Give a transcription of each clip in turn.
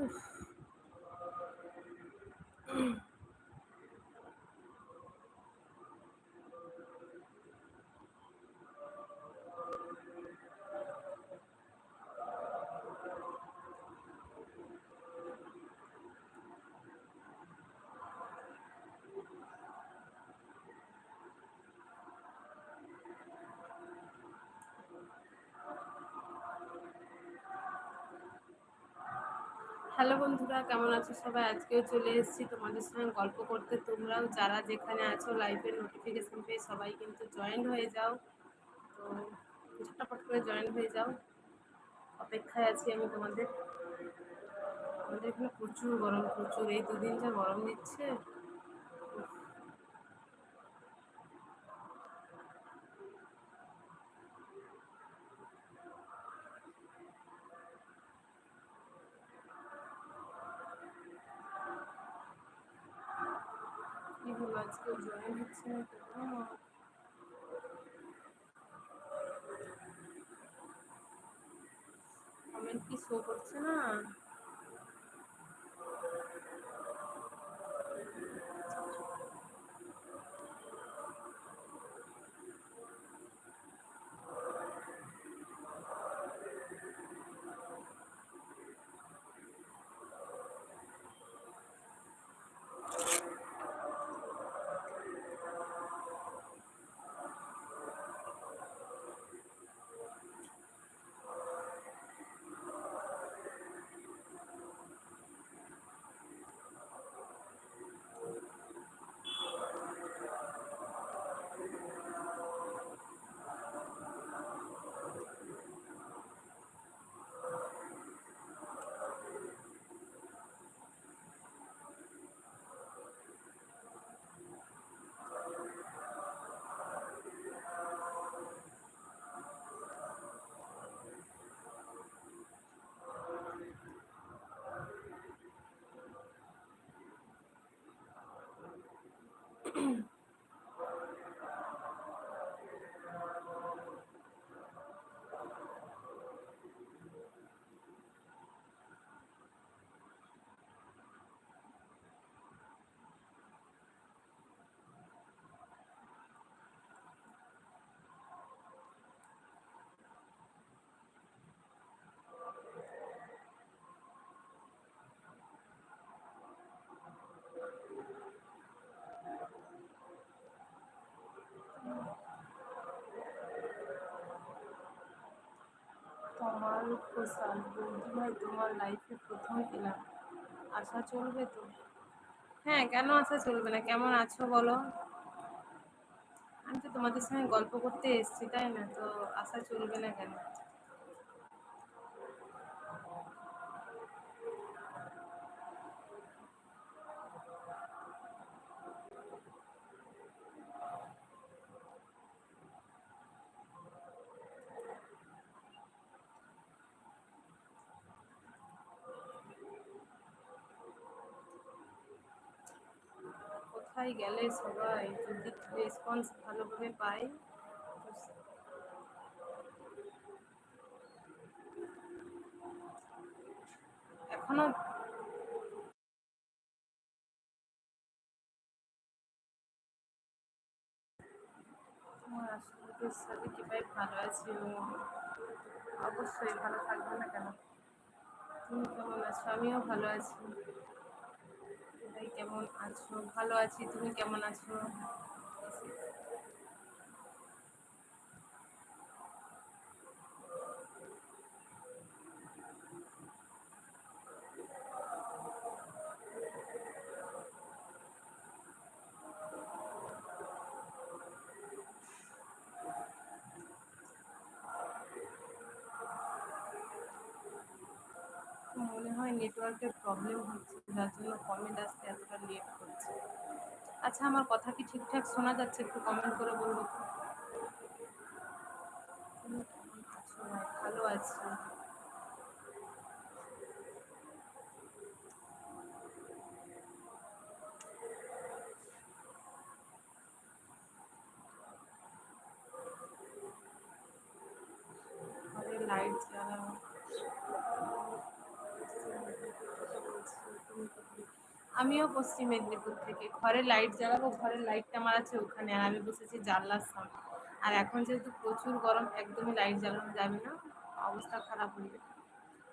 উফ হ্যালো বন্ধুরা, কেমন আছো সবাই? আজকেও চলে এসেছি তোমাদের সঙ্গে গল্প করতে। তোমরাও যারা যেখানে আছো লাইভের নোটিফিকেশান পেয়ে সবাই কিন্তু জয়েন হয়ে যাও। তো ঝটাপট করে জয়েন হয়ে যাও। অপেক্ষায় আছি আমি তোমাদের। আমাদের এখানে প্রচুর গরম, প্রচুর। এই দুদিন যা গরম দিচ্ছে তোমার খোসাল বন্ধু ভাই তোমার লাইফে প্রথম এলাম। আশা চলবে তো? হ্যাঁ কেন আশা চলবে না? কেমন আছো বলো? আমি তো তোমাদের সঙ্গে গল্প করতে এসেছি, তাই না? তো আশা চলবে না কেন কোথায় গেলে সবাই যদি রেসপন্স ভালোভাবে পাই এখনও সাথে কীভাবে ভালো আছি? অবশ্যই ভালো থাকবে না কেন? তুমি কেমন আছো? আমিও ভালো আছি। ভাই, কেমন আছো? ভালো আছি, তুমি কেমন আছো? মনে হয় নেটওয়ার্কের প্রবলেম হচ্ছে, যার জন্য লেট করছে আচ্ছা আমার কথা কি ঠিকঠাক শোনা যাচ্ছে? একটু কমেন্ট করে বলব। ভালো আছি ঘরে লাইট জ্বালাও বলছি তুমি কোথায়? আমিও পশ্চিম মেদিনীপুর থেকে। ঘরে লাইট জ্বালাবো, ঘরের লাইটটা আমার আছে ওখানে, আর আমি বসেছি জানলার সামনে। আর এখন যেহেতু প্রচুর গরম, একদমই লাইট জ্বালানো যাবে না, অবস্থা খারাপ হয়ে যাবে।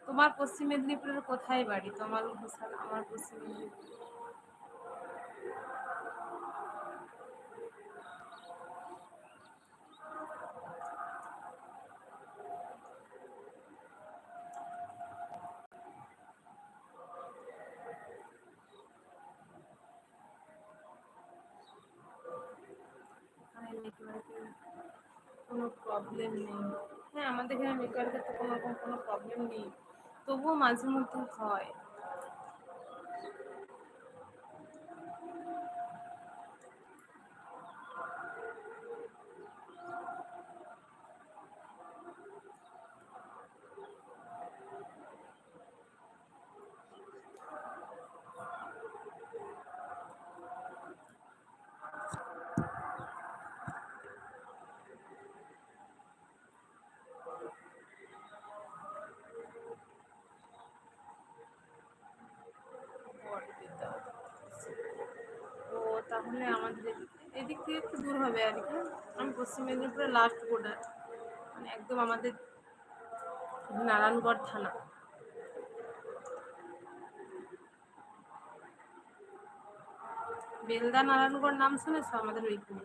তোমার পশ্চিম মেদিনীপুরের কোথায় বাড়ি? তোমার ঘোষাল আমার পশ্চিম মেদিনীপুর। নেটওয়ার্কের কোনো প্রবলেম নেই। হ্যাঁ আমাদের এখানে নেটওয়ার্কের তো কোনো রকম কোনো প্রবলেম নেই। তবুও মাঝে মধ্যে হয়। ও আমাদের এদিক থেকে একটু দূর হবে আর কি। আমি পশ্চিম মেদিনীপুরের লাস্ট বর্ডার মানে একদম আমাদের নারায়ণগড় থানা। বেলদা নারায়ণগড় নাম শুনেছ? আমাদের ওইখানে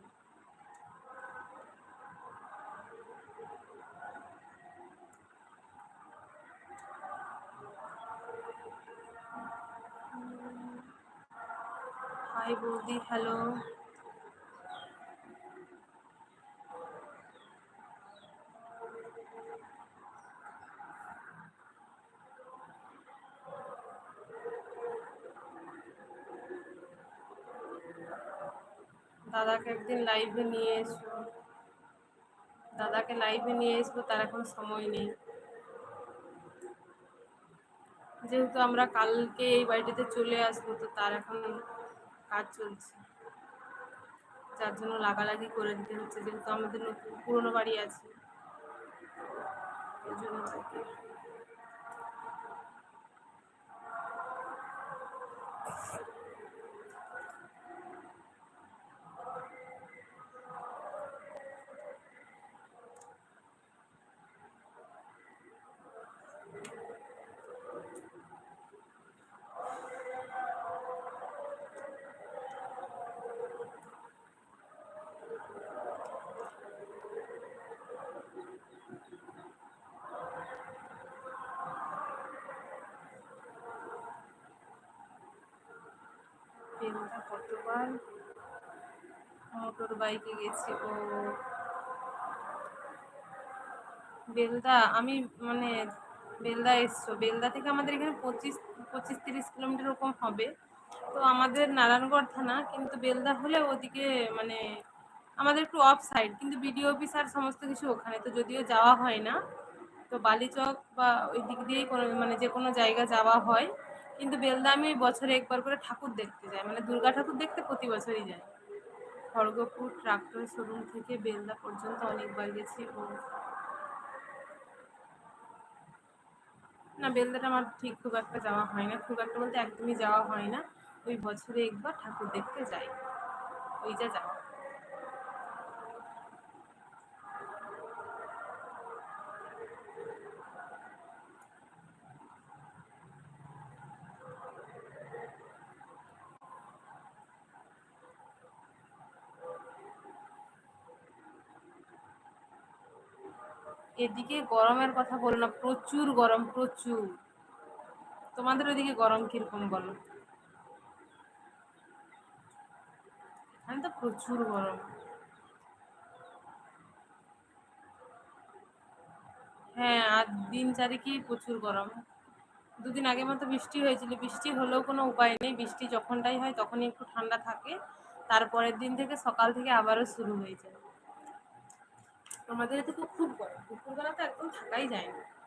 বৌদি হ্যালো দাদাকে একদিন লাইভে নিয়ে এসো। দাদাকে লাইভে নিয়ে আসব তার এখন সময় নেই। যেহেতু আমরা কালকে এই বাড়িটিতে চলে আসব, তো তার এখন কাজ চলছে। যার জন্য লাগালাগি করে দিতে হচ্ছে, যেহেতু আমাদের নতুন পুরোনো বাড়ি আছে। ওই জন্য আর কি। বেলদা কতবার? মোটর বাইকে গেছি ও। বেলদা, আমি মানে বেলদা এসছো। বেলদা থেকে আমাদের এখানে পঁচিশ পঁচিশ তিরিশ কিলোমিটার ওরকম হবে। তো আমাদের নারায়ণগড় থানা, কিন্তু বেলদা হলে ওদিকে মানে আমাদের একটু অফ সাইড কিন্তু বিডিও অফিস আর সমস্ত কিছু ওখানে। তো যদিও যাওয়া হয় না, তো বালিচক বা ওই দিক দিয়েই কোনো মানে যে কোনো জায়গা যাওয়া হয়। কিন্তু বেলদা আমি বছরে একবার করে ঠাকুর দেখতে যাই মানে দুর্গা ঠাকুর দেখতে প্রতি বছরই যাই খড়গপুর ট্রাক্টর শোরুম থেকে বেলদা পর্যন্ত অনেকবার গেছি ও না, বেলদাটা আমার ঠিক খুব একটা যাওয়া হয় না। খুব একটা বলতে একদমই যাওয়া হয় না। ওই বছরে একবার ঠাকুর দেখতে যাই। ওই যা যাওয়া এদিকে গরমের কথা বলো না, প্রচুর গরম, প্রচুর। তোমাদের ওদিকে গরম কীরকম বলো? এখানে তো প্রচুর গরম। হ্যাঁ আর দিন চারিকেই প্রচুর গরম। দুদিন আগে মতো বৃষ্টি হয়েছিল। বৃষ্টি হলেও কোনো উপায় নেই। বৃষ্টি যখনটাই হয় তখনই একটু ঠান্ডা থাকে। তারপরের দিন থেকে সকাল থেকে আবারও শুরু হয়ে যায়। আমাদের এতে খুব গরম। দুপুরবেলা তো একদম থাকাই যায় না।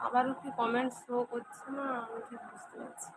আবারও কি কমেন্টস শো করছে না? আমি ঠিক বুঝতে পারছি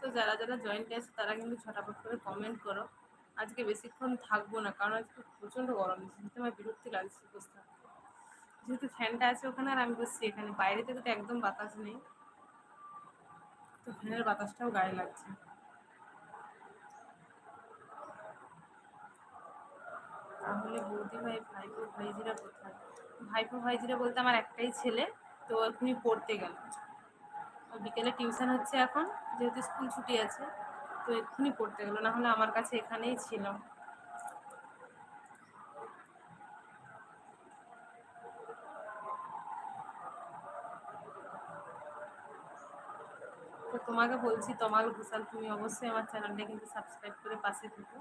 তো যারা যারা জয়েন্ট আছে তারা কিন্তু ছটাপট করে কমেন্ট করো। আজকে বেশিক্ষণ থাকব না, কারণ আজকে প্রচণ্ড গরম, যেহেতু আমার বিরক্তি লাগছে বসে থাকতে যেহেতু ফ্যানটা আছে ওখানে, আর আমি বসছি এখানে। বাইরে থেকে তো একদম বাতাস নেই। তো ফ্যানের বাতাসটাও গায়ে লাগছে। তাহলে বৌদি ভাই, ভাইপো, ভাইজিরা কোথায়? ভাইপো, ভাইজিরা বলতে আমার একটাই ছেলে, তো এখনই পড়তে গেল। বিকেলে টিউশন হচ্ছে এখন, যেহেতু স্কুল ছুটি আছে, তো এক্ষুনি পড়তে গেলো, না হলে আমার কাছে এখানেই ছিল। তো তোমাকে বলছি, তমাল ঘোষাল, তুমি অবশ্যই আমার চ্যানেলটা কিন্তু সাবস্ক্রাইব করে পাশে থেকো।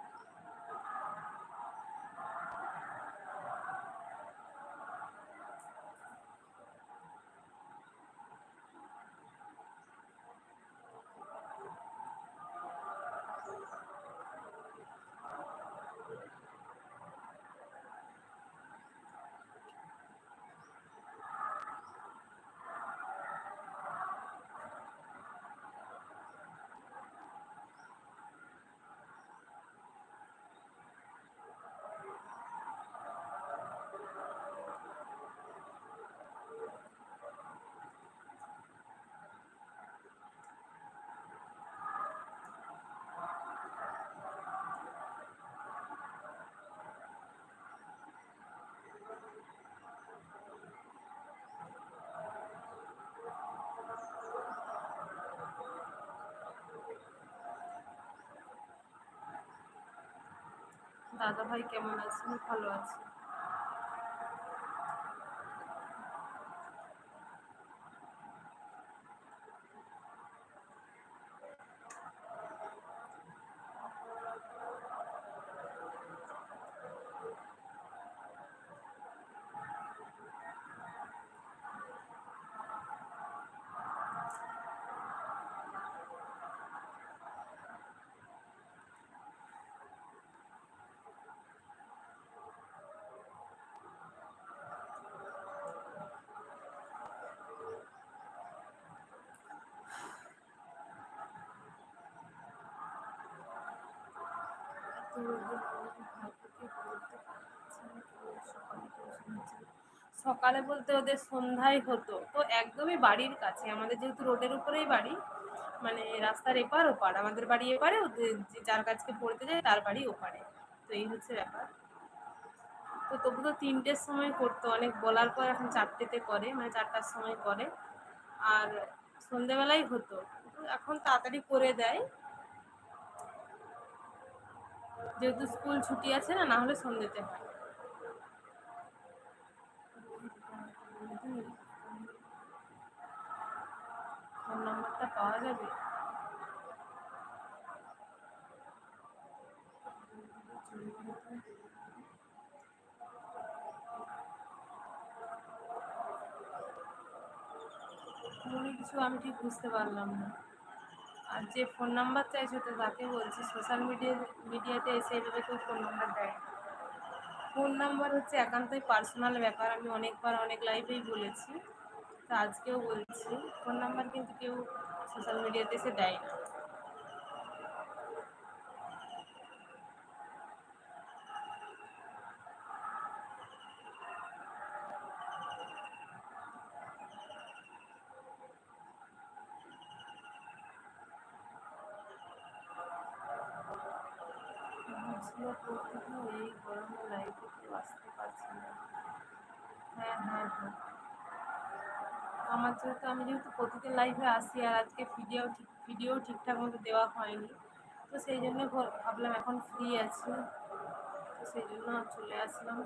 দাদা ভাই কেমন আছেন? ভালো আছে সকালে বলতে ওদের সন্ধ্যায় হতো। তো একদমই বাড়ির কাছে, আমাদের যেহেতু রোডের উপরেই বাড়ি মানে রাস্তার এপার ওপার, আমাদের বাড়ি এপারে, ওদের যে যার কাছকে পড়তে যায় তার বাড়ি ওপারে। তো এই হচ্ছে ব্যাপার। তো তবু তো তিনটের সময় করতো, অনেক বলার পর এখন চারটেতে করে মানে চারটার সময় করে। আর সন্ধেবেলায় হতো এখন তাড়াতাড়ি করে দেয়। যেহেতু স্কুল ছুটি আছে না না হলে সন্ধ্যেতে হয়। ফোন নাম্বারটা পাওয়া যাবে? কিছু আমি ঠিক বুঝতে পারলাম না। আর যে ফোন নাম্বার চাইছো তো তাকে বলছি সোশ্যাল মিডিয়া মিডিয়াতে এসে এভাবে কেউ ফোন নাম্বার দেয়। ফোন নাম্বার হচ্ছে একান্তই পার্সোনাল ব্যাপার, আমি অনেকবার অনেক লাইভেই বলেছি তো আজকেও বলছি ফোন নাম্বার কিন্তু কেউ সোশ্যাল মিডিয়াতে এসে দেয় না বুঝলো প্রতিদিন এই গরমে লাইভে কেউ আসতে পারছে না। হ্যাঁ হ্যাঁ হ্যাঁ। আমার যেহেতু আমি যেহেতু প্রতিদিন লাইভে আসি আর আজকে ভিডিও ঠিক ভিডিও ঠিকঠাক মতো দেওয়া হয়নি, তো সেই জন্য ভাবলাম এখন ফ্রি আছি। তো সেই জন্য চলে আসলাম।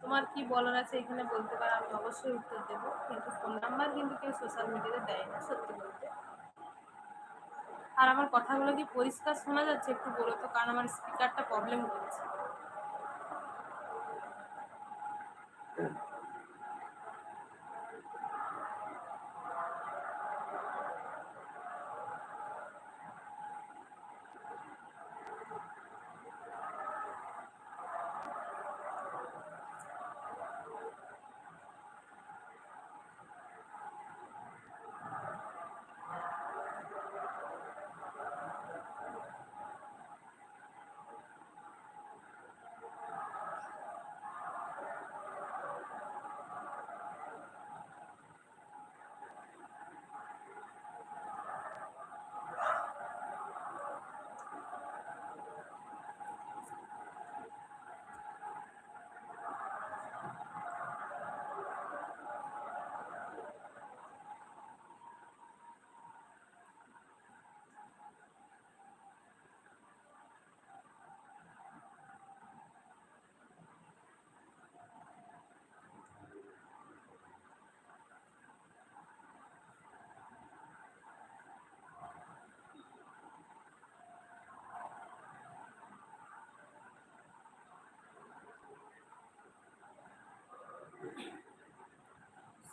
তোমার কি বলার আছে এখানে বলতে পারো? আমি অবশ্যই উত্তর দেবো। কিন্তু ফোন নাম্বার কিন্তু কেউ সোশ্যাল মিডিয়াতে দেয় না, সত্যি বলতে। আর আমার কথাগুলো কি পরিষ্কার শোনা যাচ্ছে? একটু বলো তো, কারণ আমার স্পিকারটা প্রবলেম করছে।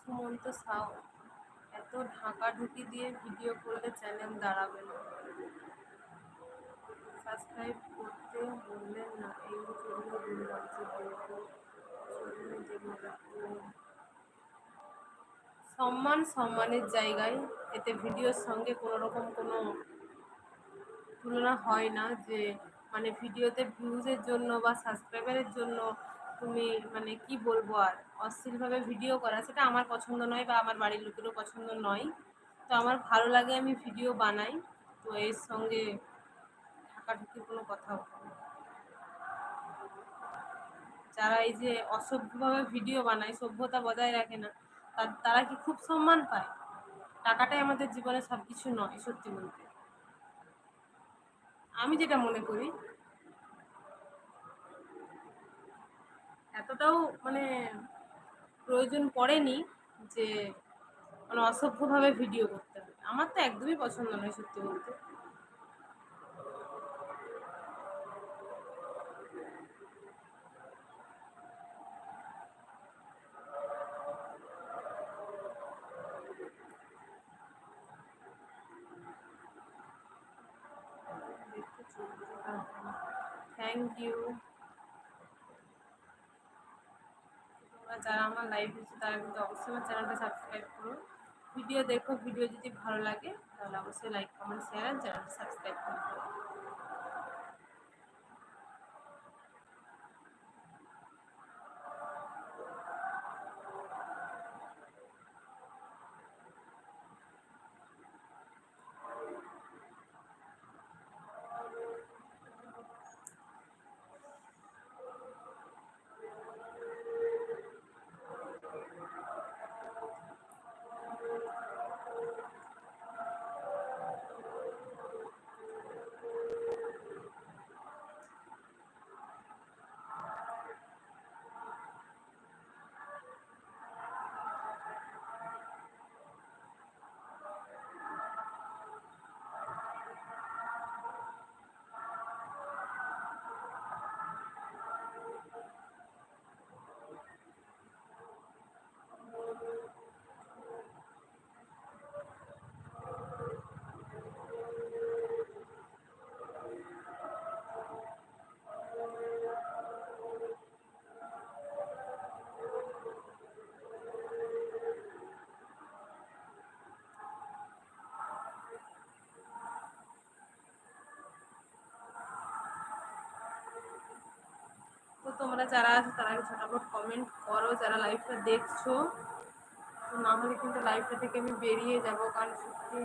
সুমন্ত সাউ, এত ঢাকা ঢুকি দিয়ে ভিডিও করলে চ্যানেল দাঁড়াবে না। সাবস্ক্রাইব করতে বললেন না, এই জন্য বললাম যে সম্মান সম্মানের জায়গায় এতে ভিডিওর সঙ্গে কোনো রকম কোনো তুলনা হয় না যে মানে ভিডিওতে ভিউজের জন্য বা সাবস্ক্রাইবারের জন্য তুমি মানে কি বলব আর? অশ্লীলভাবে ভিডিও করা, সেটা আমার পছন্দ নয় বা আমার বাড়ির লোকেরও পছন্দ নয়। তো আমার ভালো লাগে আমি ভিডিও বানাই, তো এর সঙ্গে ঢাকাঢুকির কোনো কথা যারা এই যে অসভ্যভাবে ভিডিও বানায়, সভ্যতা বজায় রাখে না তারা কি খুব সম্মান পায়? টাকাটাই আমাদের জীবনে সব কিছু নয়, সত্যি বলতে। আমি যেটা মনে করি এতটাও মানে প্রয়োজন পড়েনি যে মানে অসভ্যভাবে ভিডিও করতে হবে। আমার তো একদমই পছন্দ নয় সত্যি বলতে থ্যাংক ইউ তোমরা যারা আমার লাইভ হচ্ছে তারা কিন্তু অবশ্যই আমার চ্যানেলটা সাবস্ক্রাইব করুন। ভিডিও দেখো ভিডিও যদি ভালো লাগে, তাহলে অবশ্যই লাইক কমেন্ট শেয়ার আর চ্যানেলটা সাবস্ক্রাইব করো তোমরা যারা আছো, তারা আগে ঝটাপট কমেন্ট করো, যারা লাইভটা দেখছ। তো না হলে কিন্তু লাইভটা থেকে আমি বেরিয়ে যাব, কারণ সত্যি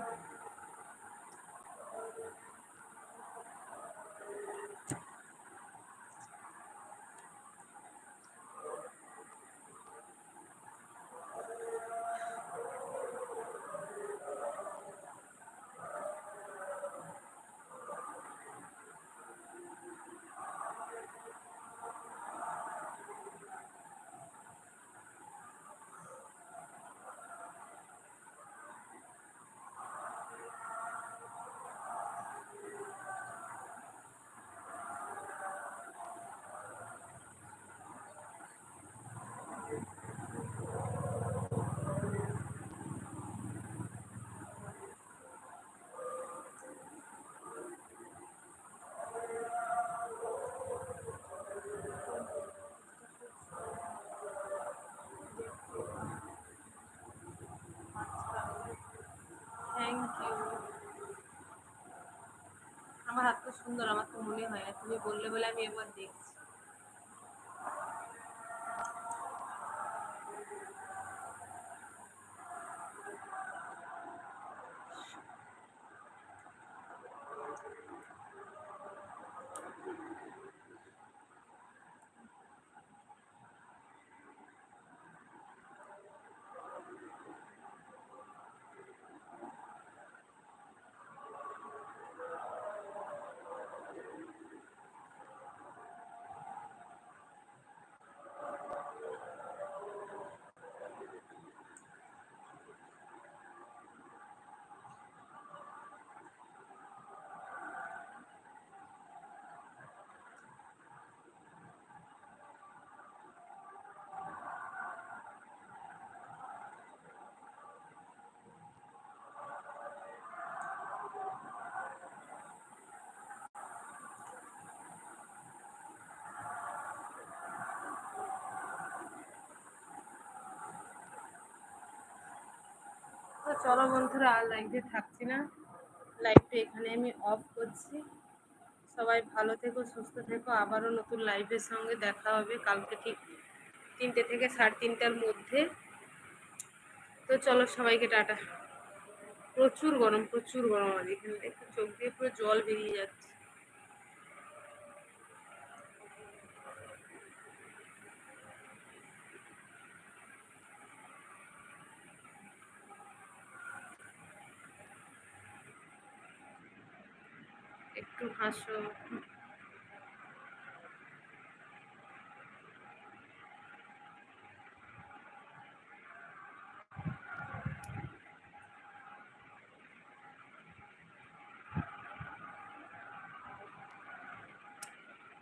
আমার হাত তো সুন্দর আমার তো মনে হয় না। তুমি বললে বলে আমি একবার দেখছি। তো চলো বন্ধুরা, আর লাইভে থাকছি না। লাইভটা এখানে আমি অফ করছি। সবাই ভালো থেকো, সুস্থ থেকো। আবারও নতুন লাইভের সঙ্গে দেখা হবে কালকে ঠিক তিনটে থেকে সাড়ে তিনটার মধ্যে। তো চলো সবাইকে টাটা। প্রচুর গরম প্রচুর গরম আর এখানে একটু চোখ দিয়ে পুরো জল বেরিয়ে যাচ্ছে একটু হাসো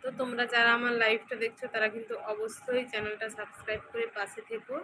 তো তোমরা যারা আমার লাইভটা দেখছ, তারা কিন্তু অবশ্যই চ্যানেলটা সাবস্ক্রাইব করে পাশে থেকো।